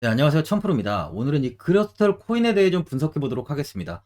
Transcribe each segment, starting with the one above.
네, 안녕하세요. 천프로입니다. 오늘은 이 크리스털 코인에 대해 좀 분석해 보도록 하겠습니다.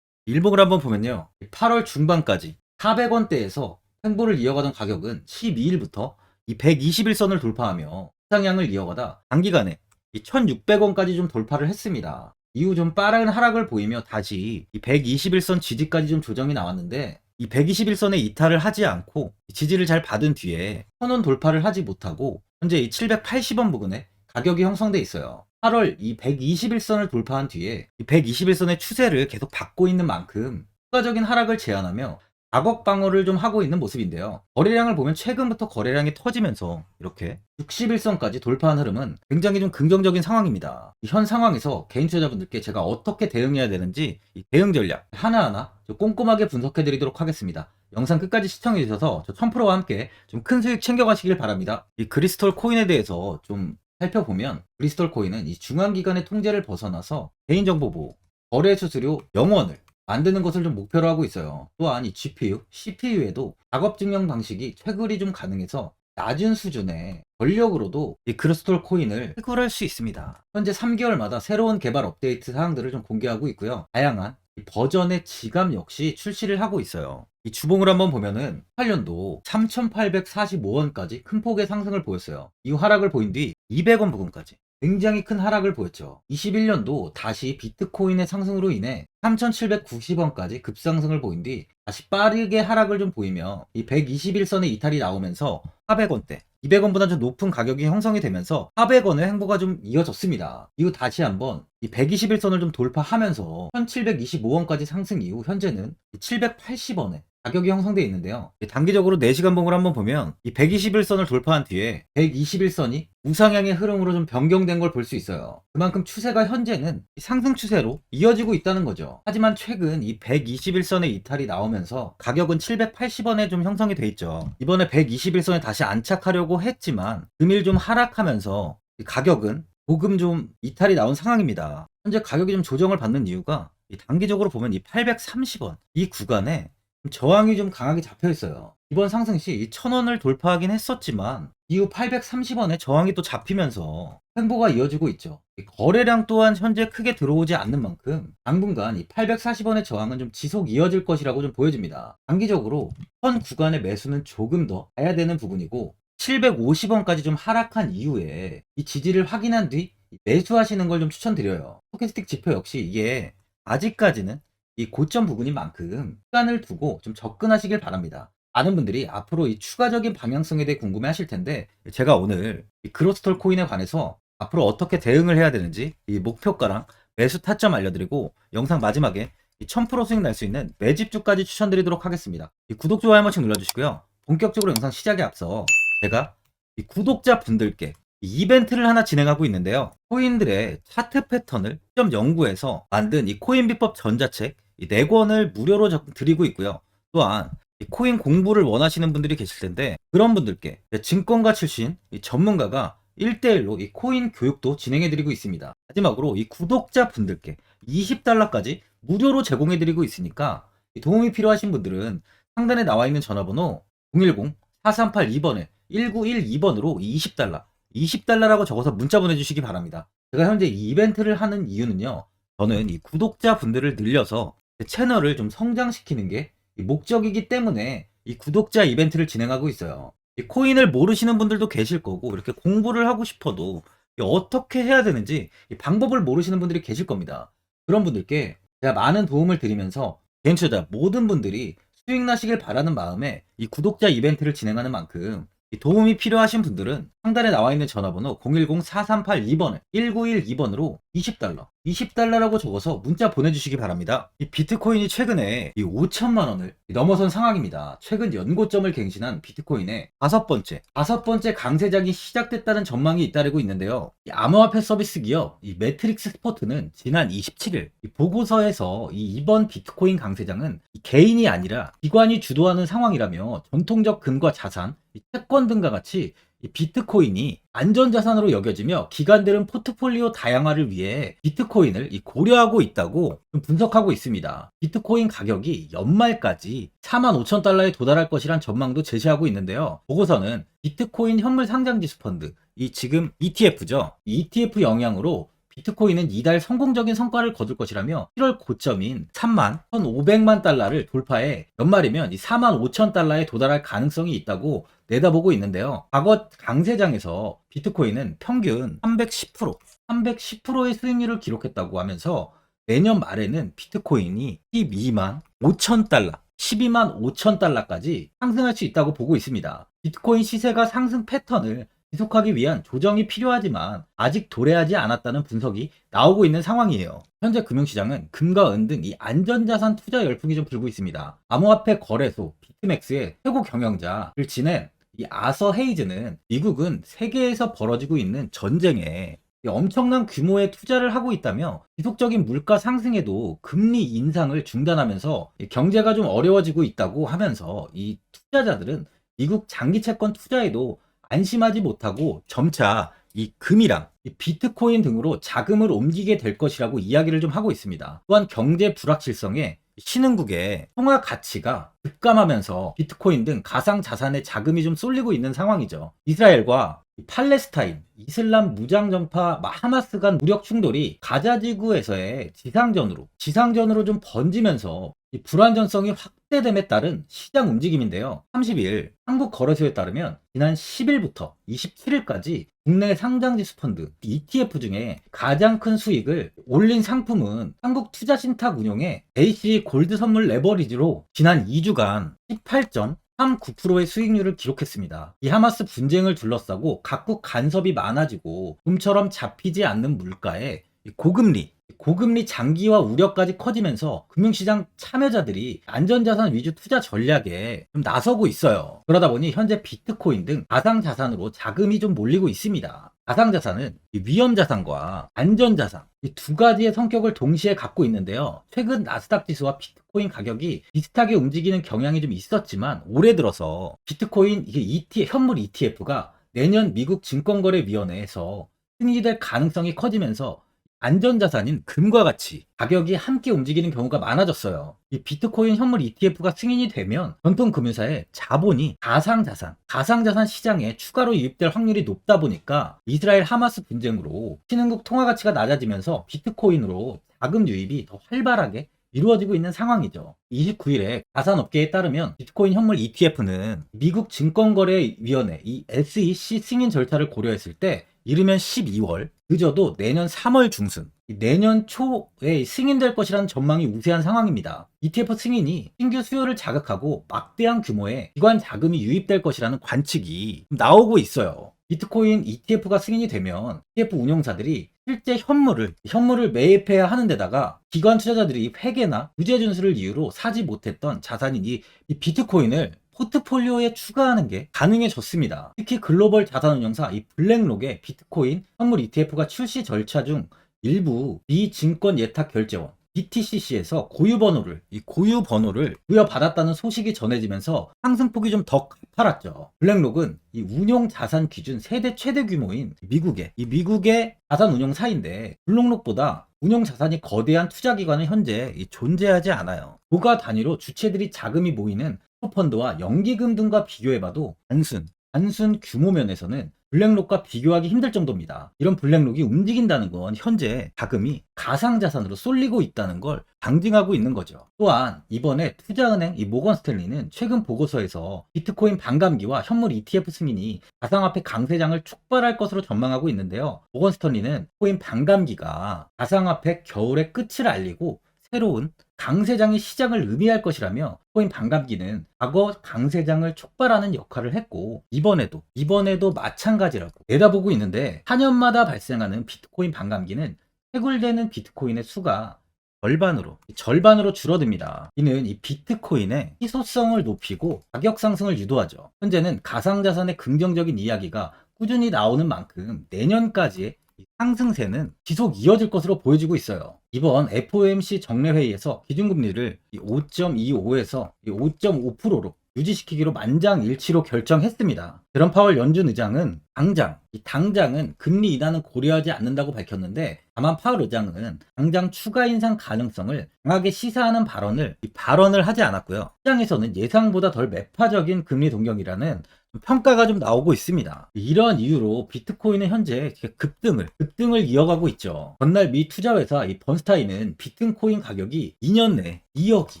일봉을 한번 보면요. 8월 중반까지 400원대에서 횡보를 이어가던 가격은 12일부터 이 121선을 돌파하며 상향을 이어가다 단기간에 이 1600원까지 좀 돌파를 했습니다. 이후 좀 빠른 하락을 보이며 다시 이 121선 지지까지 좀 조정이 나왔는데 이 121선에 이탈을 하지 않고 지지를 잘 받은 뒤에 선원 돌파를 하지 못하고 현재 이 780원 부근에 가격이 형성돼 있어요. 8월 이 121선을 돌파한 뒤에 이 121선의 추세를 계속 받고 있는 만큼 추가적인 하락을 제한하며 가격 방어를 좀 하고 있는 모습인데요. 거래량을 보면 최근부터 거래량이 터지면서 이렇게 61선까지 돌파한 흐름은 굉장히 좀 긍정적인 상황입니다. 이현 상황에서 개인 투자자분들께 제가 어떻게 대응해야 되는지 이 대응 전략 하나하나 좀 꼼꼼하게 분석해 드리도록 하겠습니다. 영상 끝까지 시청해 주셔서 저 1000%와 함께 좀 큰 수익 챙겨가시길 바랍니다. 이 크리스톨 코인에 대해서 좀 살펴보면 크리스톨 코인은 이 중앙기관의 통제를 벗어나서 개인정보 보호, 거래 수수료 0원을 만드는 것을 좀 목표로 하고 있어요. 또한 이 GPU, CPU에도 작업 증명 방식이 채굴이 좀 가능해서 낮은 수준의 전력으로도 이 크리스톨 코인을 채굴할 수 있습니다. 현재 3개월마다 새로운 개발 업데이트 사항들을 좀 공개하고 있고요. 다양한 이 버전의 지감 역시 출시를 하고 있어요. 이 주봉을 한번 보면은 8년도 3,845원까지 큰 폭의 상승을 보였어요. 이 하락을 보인 뒤 200원 부근까지 굉장히 큰 하락을 보였죠. 21년도 다시 비트코인의 상승으로 인해 3,790원까지 급상승을 보인 뒤 다시 빠르게 하락을 좀 보이며 이 121선의 이탈이 나오면서 400원대 200원보다 좀 높은 가격이 형성이 되면서 400원의 행보가 좀 이어졌습니다. 이후 다시 한번 이 121선을 좀 돌파하면서 1725원까지 상승 이후 현재는 780원에 가격이 형성되어 있는데요. 단기적으로 4시간 봉을 한번 보면 이 121선을 돌파한 뒤에 121선이 우상향의 흐름으로 좀 변경된 걸 볼 수 있어요. 그만큼 추세가 현재는 상승 추세로 이어지고 있다는 거죠. 하지만 최근 이 121선의 이탈이 나오면서 가격은 780원에 좀 형성이 돼 있죠. 이번에 121선에 다시 안착하려고 했지만 금일 좀 하락하면서 이 가격은 조금 좀 이탈이 나온 상황입니다. 현재 가격이 좀 조정을 받는 이유가 이 단기적으로 보면 이 830원 이 구간에 저항이 좀 강하게 잡혀 있어요. 이번 상승 시 1000원을 돌파하긴 했었지만 이후 830원에 저항이 또 잡히면서 횡보가 이어지고 있죠. 이 거래량 또한 현재 크게 들어오지 않는 만큼 당분간 이 840원의 저항은 좀 지속 이어질 것이라고 좀 보여집니다. 단기적으로 현 구간의 매수는 조금 더 해야 되는 부분이고 750원까지 좀 하락한 이후에 이 지지를 확인한 뒤 매수하시는 걸 좀 추천드려요. 스토캐스틱 지표 역시 이게 아직까지는 이 고점 부분인 만큼 시간을 두고 좀 접근하시길 바랍니다. 많은 분들이 앞으로 이 추가적인 방향성에 대해 궁금해 하실 텐데 제가 오늘 이 그로스톨 코인에 관해서 앞으로 어떻게 대응을 해야 되는지 이 목표가랑 매수 타점 알려드리고 영상 마지막에 이1000% 수익 날 수 있는 매집주까지 추천드리도록 하겠습니다. 이 구독, 좋아요 한 번씩 눌러주시고요. 본격적으로 영상 시작에 앞서 제가 이 구독자 분들께 이벤트를 하나 진행하고 있는데요. 코인들의 차트 패턴을 직접 연구해서 만든 이 코인 비법 전자책 이 4권을 무료로 적- 드리고 있고요. 또한 이 코인 공부를 원하시는 분들이 계실 텐데 그런 분들께 증권가 출신 이 전문가가 1대1로 이 코인 교육도 진행해 드리고 있습니다. 마지막으로 이 구독자 분들께 20달러까지 무료로 제공해 드리고 있으니까 이 도움이 필요하신 분들은 상단에 나와 있는 전화번호 010-4382번에 1912번으로 20달러 20달러라고 적어서 문자 보내주시기 바랍니다. 제가 현재 이 이벤트를 하는 이유는요. 저는 이 구독자 분들을 늘려서 제 채널을 좀 성장시키는 게이 목적이기 때문에 이 구독자 이벤트를 진행하고 있어요. 이 코인을 모르시는 분들도 계실 거고 이렇게 공부를 하고 싶어도 이 어떻게 해야 되는지 이 방법을 모르시는 분들이 계실 겁니다. 그런 분들께 제가 많은 도움을 드리면서 개인 투자 모든 분들이 수익 나시길 바라는 마음에 이 구독자 이벤트를 진행하는 만큼 이 도움이 필요하신 분들은 상단에 나와 있는 전화번호 010-4382번에 1912번으로 20달러, 20달러라고 적어서 문자 보내주시기 바랍니다. 이 비트코인이 최근에 이 5천만 원을 넘어선 상황입니다. 최근 연고점을 갱신한 비트코인의 다섯 번째, 다섯 번째 강세장이 시작됐다는 전망이 잇따르고 있는데요. 이 암호화폐 서비스 기업 이 매트릭스 스포트는 지난 27일 이 보고서에서 이 이번 비트코인 강세장은 이 개인이 아니라 기관이 주도하는 상황이라며 전통적 금과 자산, 이 채권 등과 같이 이 비트코인이 안전자산으로 여겨지며 기관들은 포트폴리오 다양화를 위해 비트코인을 이 고려하고 있다고 좀 분석하고 있습니다. 비트코인 가격이 연말까지 4만 5천 달러에 도달할 것이란 전망도 제시하고 있는데요. 보고서는 비트코인 현물 상장지수 펀드, 이 지금 ETF죠. 이 ETF 영향으로 비트코인은 이달 성공적인 성과를 거둘 것이라며 7월 고점인 3만 1,500만 달러를 돌파해 연말이면 이 4만 5천 달러에 도달할 가능성이 있다고 내다보고 있는데요. 과거 강세장에서 비트코인은 평균 310%, 310%의 수익률을 기록했다고 하면서 내년 말에는 비트코인이 12만 5천 달러, 12만 5천 달러까지 상승할 수 있다고 보고 있습니다. 비트코인 시세가 상승 패턴을 지속하기 위한 조정이 필요하지만 아직 도래하지 않았다는 분석이 나오고 있는 상황이에요. 현재 금융시장은 금과 은 등 이 안전자산 투자 열풍이 좀 불고 있습니다. 암호화폐 거래소 비트맥스의 최고 경영자를 지낸 이 아서 헤이즈는 미국은 세계에서 벌어지고 있는 전쟁에 이 엄청난 규모의 투자를 하고 있다며 지속적인 물가 상승에도 금리 인상을 중단하면서 이 경제가 좀 어려워지고 있다고 하면서 이 투자자들은 미국 장기 채권 투자에도 안심하지 못하고 점차 이 금이랑 이 비트코인 등으로 자금을 옮기게 될 것이라고 이야기를 좀 하고 있습니다. 또한 경제 불확실성에 신흥국의 통화 가치가 급감하면서 비트코인 등 가상 자산의 자금이 좀 쏠리고 있는 상황이죠. 이스라엘과 이 팔레스타인, 이슬람 무장정파 하마스 간 무력 충돌이 가자 지구에서의 지상전으로 지상전으로 좀 번지면서 이 불안전성이 확 대됨에 따른 시장 움직임인데요. 30일 한국 거래소에 따르면 지난 10일부터 27일까지 국내 상장지수 펀드 ETF 중에 가장 큰 수익을 올린 상품은 한국 투자신탁 운용의 AC 골드 선물 레버리지로 지난 2주간 18점 3.9%의 수익률을 기록했습니다. 이 하마스 분쟁을 둘러싸고 각국 간섭이 많아지고 좀처럼 잡히지 않는 물가에 이 고금리, 고금리 장기화 우려까지 커지면서 금융시장 참여자들이 안전자산 위주 투자 전략에 좀 나서고 있어요. 그러다 보니 현재 비트코인 등 가상자산으로 자금이 좀 몰리고 있습니다. 가상자산은 이 위험자산과 안전자산 이 두 가지의 성격을 동시에 갖고 있는데요. 최근 나스닥 지수와 비트코인 가격이 비슷하게 움직이는 경향이 좀 있었지만 올해 들어서 비트코인 이게 ETF, 현물 ETF가 내년 미국 증권거래위원회에서 승인될 가능성이 커지면서 안전자산인 금과 같이 가격이 함께 움직이는 경우가 많아졌어요. 이 비트코인 현물 ETF가 승인이 되면 전통 금융사의 자본이 가상자산, 가상자산 시장에 추가로 유입될 확률이 높다 보니까 이스라엘 하마스 분쟁으로 신흥국 통화 가치가 낮아지면서 비트코인으로 자금 유입이 더 활발하게 이루어지고 있는 상황이죠. 29일에 가산업계에 따르면 비트코인 현물 ETF는 미국 증권거래위원회 이 SEC 승인 절차를 고려했을 때 이르면 12월, 늦어도 내년 3월 중순, 내년 초에 승인될 것이라는 전망이 우세한 상황입니다. ETF 승인이 신규 수요를 자극하고 막대한 규모의 기관 자금이 유입될 것이라는 관측이 나오고 있어요. 비트코인 ETF가 승인이 되면 ETF 운용사들이 실제 현물을 현물을 매입해야 하는 데다가 기관 투자자들이 회계나 부재 준수를 이유로 사지 못했던 자산인 이, 이 비트코인을 포트폴리오에 추가하는 게 가능해졌습니다. 특히 글로벌 자산운용사 이 블랙록의 비트코인 현물 ETF가 출시 절차 중 일부 비증권 예탁 결제원 BTCC에서 고유 번호를 이 고유 번호를 부여받았다는 소식이 전해지면서 상승폭이 좀 더 가팔았죠. 블랙록은 이 운용 자산 기준 세대 최대 규모인 미국의 이 미국의 자산 운용사인데 블록록보다 운용 자산이 거대한 투자 기관은 현재 이 존재하지 않아요. 고가 단위로 주체들이 자금이 모이는 펀드와 연기금 등과 비교해봐도 단순 단순 규모 면에서는 블랙록과 비교하기 힘들 정도입니다. 이런 블랙록이 움직인다는 건 현재 자금이 가상자산으로 쏠리고 있다는 걸 방증하고 있는 거죠. 또한 이번에 투자은행 이 모건 스탠리는 최근 보고서에서 비트코인 반감기와 현물 ETF 승인이 가상화폐 강세장을 축발할 것으로 전망하고 있는데요. 모건 스탠리는 코인 반감기가 가상화폐 겨울의 끝을 알리고 새로운 강세장의 시작을 의미할 것이라며 코인 반감기는 과거 강세장을 촉발하는 역할을 했고 이번에도 이번에도 마찬가지라고 내다보고 있는데 4년마다 발생하는 비트코인 반감기는 해굴되는 비트코인의 수가 절반으로 절반으로 줄어듭니다. 이는 이 비트코인의 희소성을 높이고 가격 상승을 유도하죠. 현재는 가상자산의 긍정적인 이야기가 꾸준히 나오는 만큼 내년까지의 이 상승세는 지속 이어질 것으로 보여지고 있어요. 이번 FOMC 정례회의에서 기준금리를 5.25에서 5.5%로 유지시키기로 만장일치로 결정했습니다. 제롬 파월 연준 의장은 당장, 이 당장은 금리 인하는 고려하지 않는다고 밝혔는데 다만 파월 의장은 당장 추가 인상 가능성을 강하게 시사하는 발언을 이 발언을 하지 않았고요. 시장에서는 예상보다 덜 매파적인 금리 동경이라는 평가가 좀 나오고 있습니다. 이러한 이유로 비트코인은 현재 급등을 급등을 이어가고 있죠. 전날 미 투자회사 이 번스타인은 비트코인 가격이 2년 내 2억이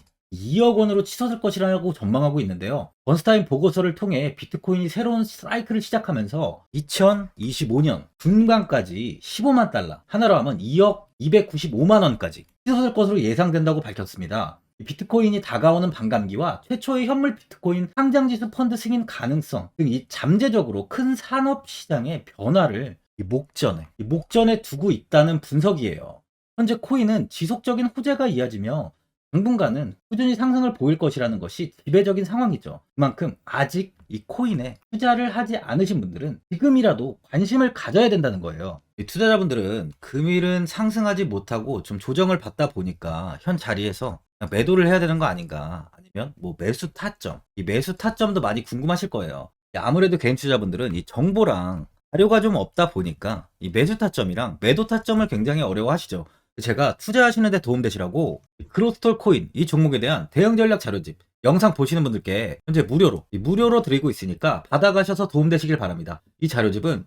2억 원으로 치솟을 것이라고 전망하고 있는데요. 번스타인 보고서를 통해 비트코인이 새로운 사이클을 시작하면서 2025년 중반까지 15만 달러, 하나로 하면 2억 295만 원까지 치솟을 것으로 예상된다고 밝혔습니다. 이 비트코인이 다가오는 반감기와 최초의 현물 비트코인 상장지수 펀드 승인 가능성 등 이 잠재적으로 큰 산업 시장의 변화를 이 목전에 이 목전에 두고 있다는 분석이에요. 현재 코인은 지속적인 호재가 이어지며 당분간은 꾸준히 상승을 보일 것이라는 것이 지배적인 상황이죠. 그만큼 아직 이 코인에 투자를 하지 않으신 분들은 지금이라도 관심을 가져야 된다는 거예요. 이 투자자분들은 금일은 상승하지 못하고 좀 조정을 받다 보니까 현 자리에서 매도를 해야 되는 거 아닌가 아니면 뭐 매수 타점 이 매수 타점도 많이 궁금하실 거예요. 아무래도 개인 투자자분들은 이 정보랑 자료가 좀 없다 보니까 이 매수 타점이랑 매도 타점을 굉장히 어려워하시죠. 제가 투자하시는데 도움되시라고 크로스톨 코인 이 종목에 대한 대응 전략 자료집 영상 보시는 분들께 현재 무료로 이 무료로 드리고 있으니까 받아가셔서 도움되시길 바랍니다. 이 자료집은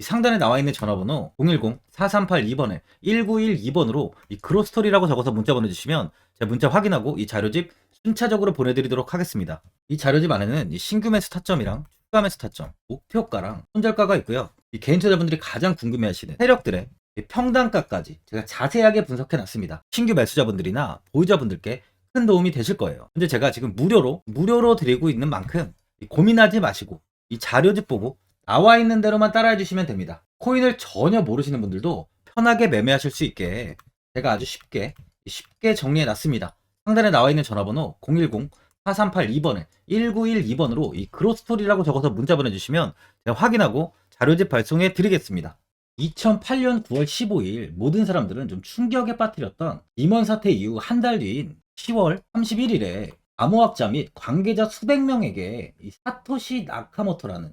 이 상단에 나와 있는 전화번호 010-4382번에 1912번으로 이 그로스토리라고 적어서 문자 보내주시면 제가 문자 확인하고 이 자료집 순차적으로 보내드리도록 하겠습니다. 이 자료집 안에는 이 신규 매수 타점이랑 추가 매수 타점, 목표가랑 손절가가 있고요. 이 개인 투자분들이 가장 궁금해하시는 세력들의 이 평단가까지 제가 자세하게 분석해놨습니다. 신규 매수자분들이나 보유자분들께 큰 도움이 되실 거예요. 근데 제가 지금 무료로 무료로 드리고 있는 만큼 고민하지 마시고 이 자료집 보고 나와 있는 대로만 따라해 주시면 됩니다. 코인을 전혀 모르시는 분들도 편하게 매매하실 수 있게 제가 아주 쉽게 쉽게 정리해 놨습니다. 상단에 나와 있는 전화번호 010-4382번에 1912번으로 이 그로스토리라고 적어서 문자 보내주시면 제가 확인하고 자료집 발송해 드리겠습니다. 2008년 9월 15일 모든 사람들은 좀 충격에 빠뜨렸던 임원 사태 이후 한 달 뒤인 10월 31일에 암호학자 및 관계자 수백 명에게 이 사토시 나카모토라는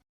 이